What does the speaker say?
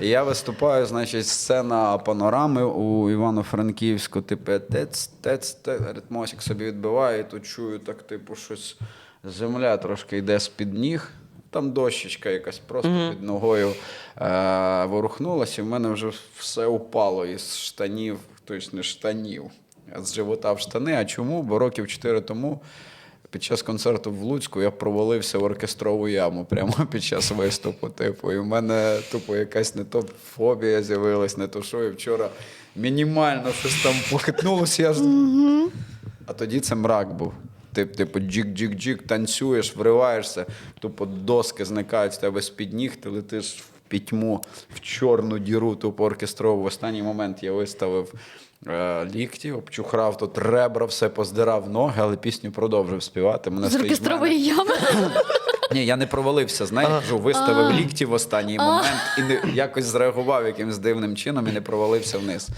Я виступаю, значить, сцена панорами у Івано-Франківську, типу, тец, тец, тец, ритмосик собі відбиває, і тут чую так, типу, щось земля трошки йде з-під ніг. Там дощечка якась просто під ногою е- ворухнулася, і в мене вже все упало із штанів, тобто не штанів, з живота в штани. А чому? Бо років чотири тому під час концерту в Луцьку я провалився в оркестрову яму прямо під час виступу. Типу, і в мене тупо якась не то фобія з'явилась, не то що. І вчора мінімально щось там похитнулося. Я ж... А тоді це мрак був. Ти, типу, джик-джик-джик, танцюєш, вриваєшся, тупо доски зникають з тебе з-під ніг, ти летиш в пітьму, в чорну діру, тупо оркестрову. В останній момент я виставив е, лікті, обчухрав тут ребра, все поздирав ноги, але пісню продовжив співати. Мене З оркестрової ями. ні, я не провалився, знаєш, кажу, виставив лікті в останній момент і не якось зреагував якимось дивним чином і не провалився вниз.